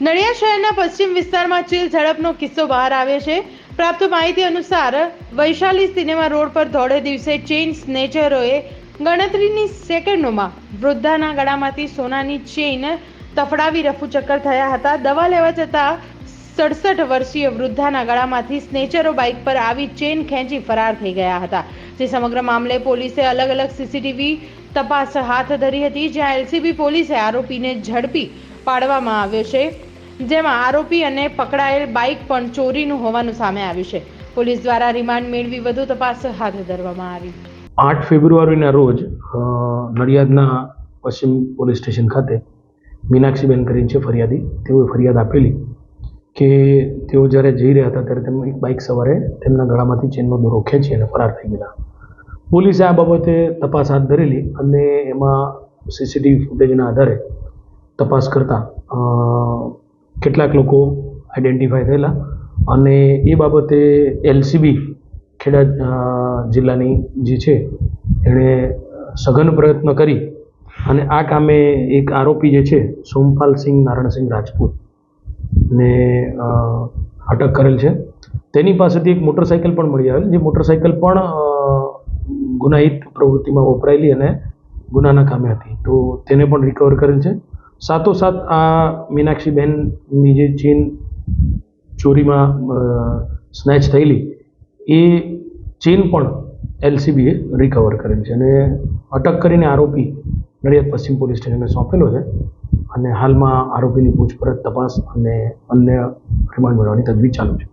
નડિયાદ શહેરના પશ્ચિમ વિસ્તારમાં ચીલ ઝડપનો કિસ્સો બહાર આવ્યો છે. પ્રાપ્ત માહિતી અનુસાર, વૈશાલી સિનેમા રોડ પર ધોળે દિવસે ચેઇન સ્નેચરોએ ગણતરીની સેકન્ડોમાં વૃદ્ધાના ગળામાંથી સોનાની ચેઇન તફડાવી રફુચક્કર થયા હતા. દવા લેવા જતા સડસઠ વર્ષીય વૃદ્ધાના ગળામાંથી સ્નેચરો બાઇક પર આવી ચેઇન ખેંચી ફરાર થઈ ગયા હતા. જે સમગ્ર મામલે પોલીસે અલગ અલગ સીસીટીવી તપાસ હાથ ધરી હતી, જ્યાં એલસીબી પોલીસે આરોપીને ઝડપી પાડવામાં આવ્યો છે. જેમાં આરોપી અને પકડાયેલ બાઇક પણ ચોરીનું હોવાનું સામે આવ્યું છે. પોલીસ દ્વારા રિમાન્ડ મેળવી વધુ તપાસ હાથ ધરવામાં આવી. આઠ ફેબ્રુઆરીના રોજ નડિયાદના પશ્ચિમ પોલીસ સ્ટેશન ખાતે મીનાક્ષીબેન કરીને છે ફરિયાદી. તેઓએ ફરિયાદ આપેલી કે તેઓ જ્યારે જઈ રહ્યા હતા ત્યારે તેમની બાઇક સવારે તેમના ગળામાંથી ચેનનો દોરો ખેંચી અને ફરાર થઈ ગયેલા. પોલીસે આ બાબતે તપાસ હાથ ધરેલી અને એમાં સીસીટીવી ફૂટેજના આધારે તપાસ કરતાં કેટલાક લોકો આઈડેન્ટિફાય થયેલા અને એ બાબતે એલસીબી ખેડા જિલ્લાની જે છે, એણે સઘન પ્રયત્ન કરી અને આ કામે એક આરોપી જે છે સોમપાલસિંહ નારણસિંહ રાજપૂત ને અટક કરેલ છે. તેની પાસેથી એક મોટરસાઇકલ પણ મળી આવેલ, જે મોટરસાઇકલ પણ ગુનાહિત પ્રવૃત્તિમાં વપરાયેલી અને ગુનાના કામે હતી. તો તેને પણ રિકવર કરેલ છે. સાથોસાથ આ મીનાક્ષીબેનની જે ચેન ચોરીમાં સ્નેચ થયેલી, એ ચેન પણ એલસીબીએ રિકવર કરેલ છે. અને અટક કરીને આરોપી નડિયાદ પશ્ચિમ પોલીસ સ્ટેશને સોંપેલો છે અને હાલમાં આરોપીની પૂછપરછ, તપાસ અને અન્ય રિમાન્ડ મેળવવાની તજવીજ ચાલુ છે.